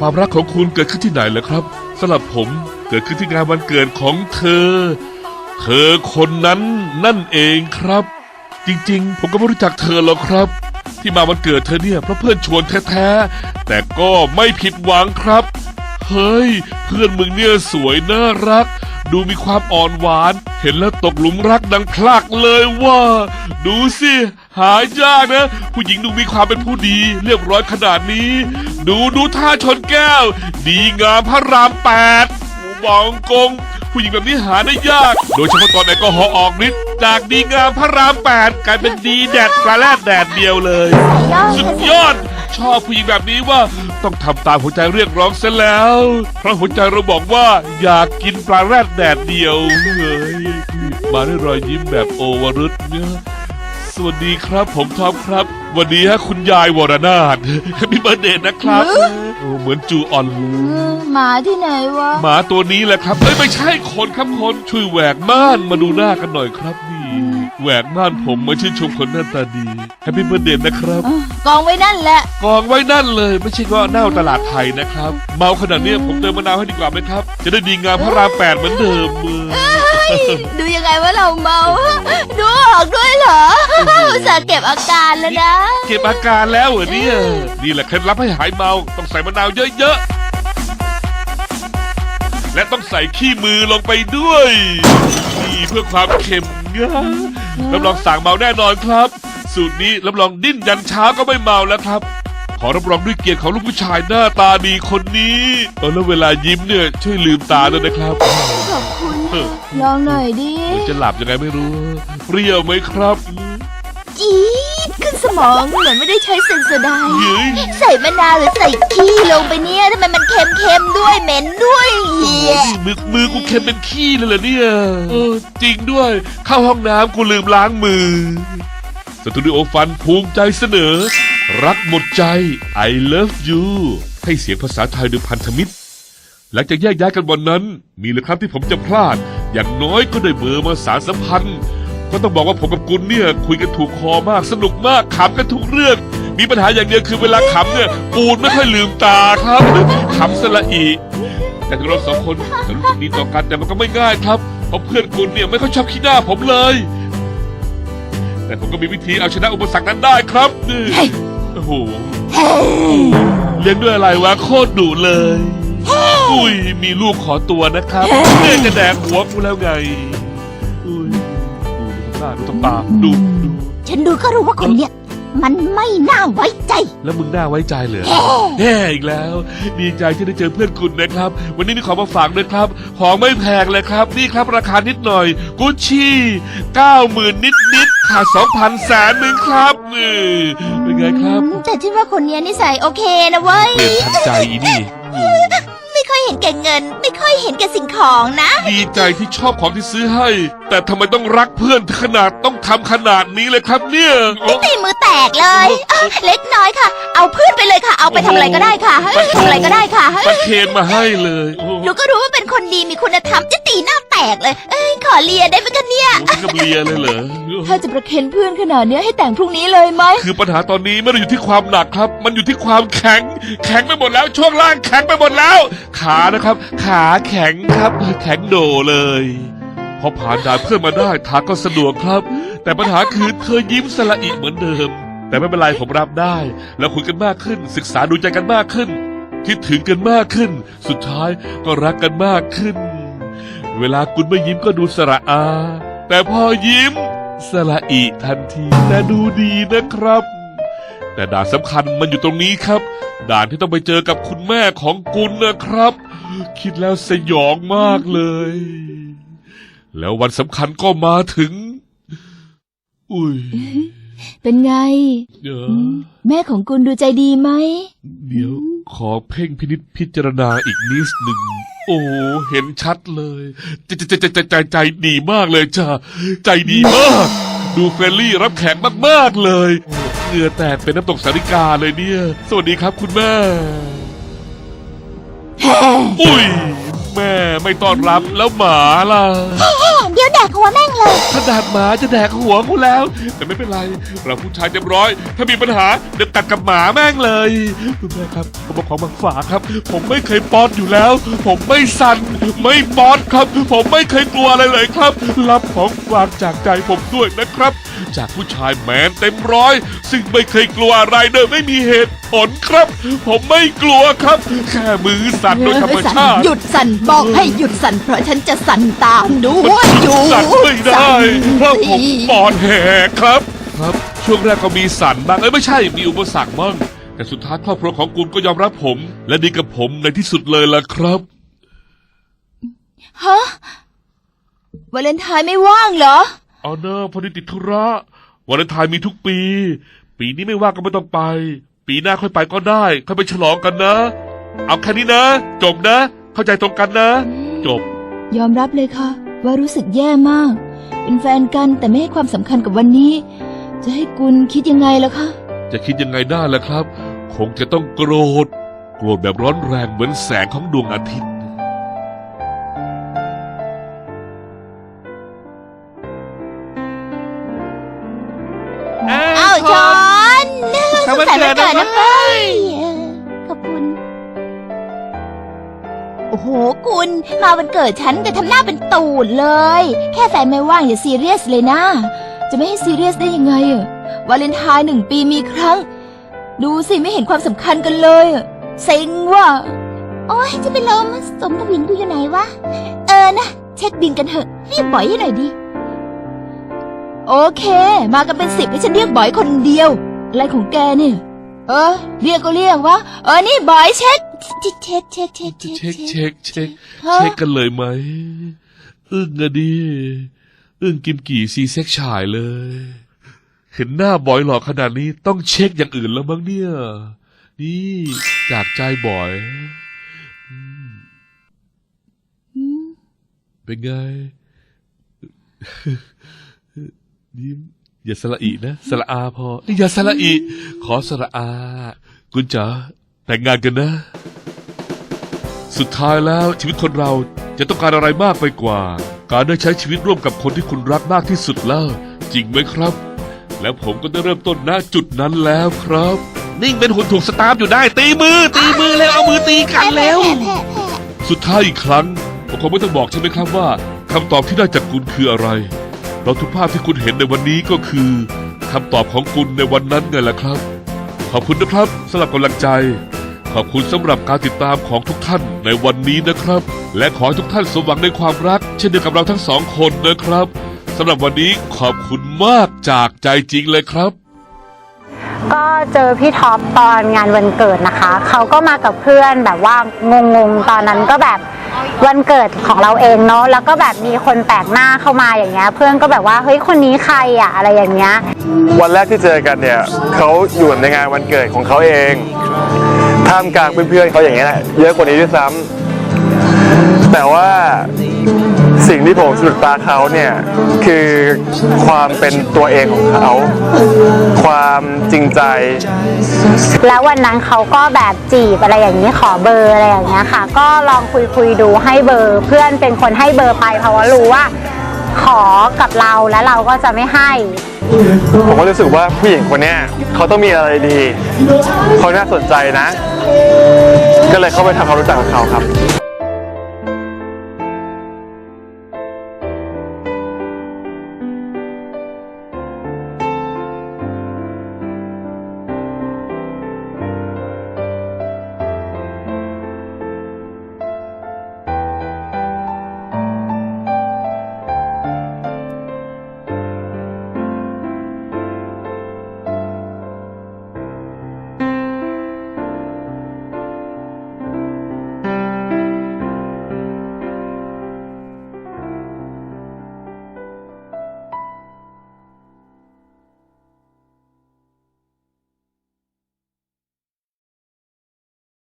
ความรักของคุณเกิดขึ้นที่ไหนเหรอครับสำหรับผมเกิดขึ้นที่งานวันเกิดของเธอ เธอคนนั้นนั่นเองครับ จริงๆ ผมก็ไม่รู้จักเธอหรอกครับ ที่มาวันเกิดเธอเนี่ยเพราะเพื่อนชวนแท้ๆแต่ก็ไม่ผิดหวังครับ เฮ้ย เพื่อนมึงเนี่ยสวยน่ารัก ดูมีความอ่อนหวาน เห็นแล้วตกหลุมรักดังพลักเลยว่า ดูสิ หายากนะ ผู้หญิงดูมีความเป็นผู้ดี เรียบร้อยขนาดนี้ ดูดูท่าชนแก้ว ดีงามพระรามแปดหมูบองกง ผู้หญิงแบบนี้หาได้ยาก โดยเฉพาะตอนแอลกอฮอล์ออกฤทธิ์จากดีงามพระรามแปดกลายเป็นดีแดดปลาแรดแดดเดียวเลย สุดยอด ชอบผู้หญิงแบบนี้ว่าต้องทำตามหัวใจเรียกร้องเสียแล้ว เพราะหัวใจเราบอกว่าอยากกินปลาแรดแดดเดียวเฮ้ยมาด้วยรอยยิ้มแบบโอวรุษเนี่ยส วัสดีครับผมท็อปครับ วันนี้ฮะคุณยายวรนาถพี่เบิร์ดเดย์นะครับโอ้เหมือนจูออนเลยหมาที่ไหนวะ หมาตัวนี้แหละครับเอ้ยไม่ใช่คนครับคนช่วยแหวกม่านมาดูหน้ากันหน่อยครับนี่ แหวกม่านผมมาชื่นชมคนหน้าตาดี แฮปปี้เบิร์ดเดย์นะครับกองไว้นั่นแหละ กองไว้นั่นเลยไม่ใช่ว่าเน่าตลาดไทยนะครับ เมาขนาดเนี้ยผมเติมมะนาวให้ดีกว่าไหมครับ จะได้ดีงามพระรามแปดเหมือนเดิมเออดูยังไงว่าเราเมา ดูออกด้วยเหรออุตส่าห์เก็บอาการแล้วนะ เก็บอาการแล้วเหรอเนี่ยนี่แหละเคล็ดลับให้หายเมา ต้องใส่มะนาวเยอะๆ และต้องใส่ขี้มือลงไปด้วยนี่เพื่อความเค็มนะรับรองสั่งเมาแน่นอนครับ สูตรนี้รับรองดิ้นยันเช้าก็ไม่เมาแล้วครับ ขอรับรองด้วยเกียรติของลูกผู้ชายหน้าตาดีคนนี้เออแล้วเวลายิ้มเนี่ยช่วยลืมตาด้วยนะครับขอบคุณเออลองหน่อยดิเหมือนจะหลับยังไงไม่รู้ เปรี้ยวไหมครับจี๊ดขึ้นสมองเหมือนไม่ได้ใช้เซนโซไดน์เฮ้ยใส่มะนาวหรือใส่ขี้ลงไปเนี่ยทำไมมันเค็มๆด้วยเหม็นด้วยเหี้ยมือมือกูเค็มเป็นขี้เลยเหรอเนี่ยเออจริงด้วยเข้าห้องน้ำกูลืมล้างมือ สตูดิโอฟันภูมิใจเสนอ รักหมดใจ I love you ให้เสียงภาษาไทยโดยพันธมิตร หลังจากแยกย้ายกันวันนั้น มีเลยครับที่ผมจะพลาด อย่างน้อยก็ได้เบอร์มาสารสัมพันธ์ ก็ต้องบอกว่าผมกับกุลเนี่ย คุยกันถูกคอมากสนุกมากขำกันทุกเรื่อง มีปัญหาอย่างเดียวคือเวลาขำเนี่ยปูนไม่ค่อยลืมตาครับขำสละอีแต่ถึงเราสองคนจะรู้สึกดีต่อกันแต่มันก็ไม่ง่ายครับเพราะเพื่อนกุลเนี่ยไม่ค่อยชอบขี้หน้าผมเลย แต่ผมก็มีวิธีเอาชนะอุปสรรคนั้นได้ครับนี่โอ้โหเลี้ยงด้วยอะไรวะโคตรดุเลย อุ้ยมีลูกขอตัวนะครับเนี่ยจะแดงหัวกูแล้วไง อุ้ยดูดูตาดูตาดูดู ฉันดูก็รู้ว่าคนเนี้ย มันไม่น่าไว้ใจ แล้วมึงน่าไว้ใจเลยแย่อีกแล้ว ดีใจที่ได้เจอเพื่อนคุณนะครับ วันนี้มีของมาฝากด้วยครับ ของไม่แพงเลยครับ นี่ครับราคานิดหน่อย กุชชี่เก้าหมื่นนิดนิดๆขาดสองพันแสนหนึ่งครับนี่เป็นไงครับแต่ที่ว่าคนเนี้ยนิสัยโอเคนะเว้ยเปลี่ยนทันใจอีนี่ไม่ค่อยเห็นแก่เงิน ไม่ค่อยเห็นแก่สิ่งของนะ ดีใจที่ชอบของที่ซื้อให้ แต่ทำไมต้องรักเพื่อนถึงขนาดต้องทำขนาดนี้เลยครับเนี่ยโอ้ตีมือแต กเลยอะเล็กน้อยค่ะ เอาเพื่อนไปเลยค่ะ เอาไปทำอะไรก็ได้ค่ะเฮ้ยทำอะไรก็ได้ค่ะเฮ้ยประเคนมาให้เลยโอ้โหหนูก็รู้ว่าเป็นคนดีมีคุณธรรมจะตีหน้าแตกเลย เอ้ยขอเลียได้ไหมกันเนี่ย กับเลียเลยเหรอ ถ้าจะประเคนเพื่อนขนาดเนี้ยให้แต่งพรุ่งนี้เลยไหม คือปัญหาตอนนี้ไม่ได้อยู่ที่ความหนักครับ มันอยู่ที่ความแข็ง แข็งไปหมดแล้ว ช่วงล่างแข็งไปหมดแล้ว ขานะครับ ขาแข็งครับ แข็งโดเลย พอผ่านด่านเพื่อนมาได้ทางก็สะดวกครับ แต่ปัญหาคือเธอยิ้มสละอิเหมือนเดิม แต่ไม่เป็นไรผมรับได้ แล้วคุยกันมากขึ้น ศึกษาดูใจกันมากขึ้น คิดถึงกันมากขึ้น สุดท้ายก็รักกันมากขึ้น เวลาคุณไม่ยิ้มก็ดูสระอา แต่พอยิ้ม สละอิทันทีแต่ดูดีนะครับ แต่ด่านสำคัญมันอยู่ตรงนี้ครับ ด่านที่ต้องไปเจอกับคุณแม่ของกุลนะครับ คิดแล้วสยองมากเลย แล้ววันสำคัญก็มาถึง อุ้ย เป็นไง เดี๋ยวแม่ของกุลดูใจดีไหม เดี๋ยว ขอเพ่งพินิจพิจารณาอีกนิดหนึ่ง โอ้ เห็นชัดเลย ใจใจใจใจใจใจดีมากเลยจ้าใจดีมาก ดูเฟรนลี่รับแขกมากๆเลยเหงื่อแตกเป็นน้ำตกสาริกาเลยเนี่ย สวัสดีครับคุณแม่ อุ้ย แม่ไม่ต้อนรับแล้วหมาล่ะ เดี๋ยวแดกหัวแม่งเลย ขนาดหมาจะแดกหัวกูแล้ว แต่ไม่เป็นไร เราผู้ชายเต็มร้อย ถ้ามีปัญหาเดี๋ยวกัดกับหมาแม่งเลยคุณแม่ครับผมบอกของมาฝากครับ ผมไม่เคยป้อนอยู่แล้ว ผมไม่สั่นไม่ป้อนครับ ผมไม่เคยกลัวอะไรเลยครับ รับของฝากจากใจผมด้วยนะครับ จากผู้ชายแมนเต็มร้อย ซึ่งไม่เคยกลัวอะไรเดิมไม่มีเหตุผลครับ ผมไม่กลัวครับ แค่มือสั่นโดยธรรมชาติหยุดสั่นบอกให้หยุดสั่นเพราะฉันจะสั่นตามด้วยอยู่สั่นไม่ได้เพราะผมสิปอดแหกครับ ครับ ช่วงแรกก็มีสั่นบ้างเอ้ยไม่ใช่มีอุปสรรคบ้างแต่สุดท้ายครอบครัวของคุณก็ยอมรับผม และดีกับผมในที่สุดเลยล่ะครับฮะวาเลนไทน์ไม่ว่างเหรอ เอาเนอะพอดีติดธุระวันเลนไทน์มีทุกปี ปีนี้ไม่ว่างก็ไม่ต้องไป ปีหน้าค่อยไปก็ได้ค่อยไปฉลองกันนะ เอาแค่นี้นะ จบนะ เข้าใจตรงกันนะ จบ ยอมรับเลยค่ะ ว่ารู้สึกแย่มาก เป็นแฟนกันแต่ไม่ให้ความสำคัญกับวันนี้ จะให้กุลคิดยังไงล่ะคะ จะคิดยังไงได้ล่ะครับ คงจะต้องโกรธ โกรธแบบร้อนแรงเหมือนแสงของดวงอาทิตย์ วันเกิดนะเว้ยขอบคุณ โอ้โห คุณ มาวันเกิดฉันแต่ทำหน้าเป็นตูดเลย แค่แฟนไม่ว่างอย่าซีเรียสเลยนะ จะไม่ให้ซีเรียสได้ยังไงอะวาเลนไทน์หนึ่งปีมีครั้ง ดูสิไม่เห็นความสำคัญกันเลยอะเซ็งว่ะโอ้ยจะเป็นลมสมทวินกูอยู่ไหนวะ เออนะ เช็คบินกันเถอะเรียกบอยให้หน่อยดิ โอเค มากันเป็นสิบให้ฉันเรียกบอยคนเดียว อะไรของแกเนี่ย เออ เรียกก็เรียกวะ เออ นี่บ่อยเช็ค เช็คเช็คเช็คเช็คเช็คเช็คเช็คเช็เช็คกันเลยไหม อึ้งอะดิอึ้งกิมกี่ซีเซ็กฉายเลย เห็นหน้าบอยหล่อขนาดนี้ต้องเช็คอย่างอื่นแล้วมั้งเนี่ย นี่จากใจบอยอืมอืมเป็นไงยิ้ม อย่าสละอีนะสละอาพอนี่อย่าสละอีขอสละอา คุณจ๋าแต่งงานกันนะ สุดท้ายแล้วชีวิตคนเราจะต้องการอะไรมากไปกว่า การได้ใช้ชีวิตร่วมกับคนที่คุณรักมากที่สุดแล้ว จริงไหมครับ แล้วผมก็ได้เริ่มต้นณจุดนั้นแล้วครับ นิ่งเป็นหุ่นถูกสตาร์ฟอยู่ได้ตีมือ ตีมือแล้วเอามือตีกันแล้ว สุดท้ายอีกครั้งผมคงไม่ต้องบอกใช่ไหมครับว่าคำตอบที่ได้จากคุณคืออะไร เราทุกภาพที่คุณเห็นในวันนี้ก็คือคำตอบของคุณในวันนั้นไงล่ะครับ ขอบคุณนะครับสำหรับกำลังใจ ขอบคุณสำหรับการติดตามของทุกท่านในวันนี้นะครับ และขอให้ทุกท่านสมหวังในความรัก เช่นเดียวกับเราทั้งสองคนนะครับสำหรับวันนี้ขอบคุณมากจากใจจริงเลยครับก็เจอพี่ท็อปตอนงานวันเกิดนะคะ เขาก็มากับเพื่อนแบบว่างงๆ ตอนนั้นก็แบบ วันเกิดของเราเองเนาะแล้วก็แบบมีคนแปลกหน้าเข้ามาอย่างเงี้ยเพื่อนก็แบบว่าเฮ้ยคนนี้ใครอะอะไรอย่างเงี้ย วันแรกที่เจอกันเนี่ยเขาอยู่ในงานวันเกิดของเขาเองท่ามกลางเพื่อนๆเขาอย่างเงี้ยแหละเยอะกว่านี้ด้วยซ้ำแต่ว่า สิ่งที่ผมสะดุดตาเขาเนี่ยคือความเป็นตัวเองของเขา ความจริงใจ แล้ววันนั้นเขาก็แบบจีบอะไรอย่างนี้ขอเบอร์อะไรอย่างเงี้ยค่ะ ก็ลองคุยคุยๆดูให้เบอร์ เพื่อนเป็นคนให้เบอร์ไปเพราะว่ารู้ว่า ขอกับเราแล้วเราก็จะไม่ให้ ผมก็รู้สึกว่าผู้หญิงคนเนี้ยเขาต้องมีอะไรดี เขาน่าสนใจนะ ก็เลยเข้าไปทำความรู้จักกับเขาครับ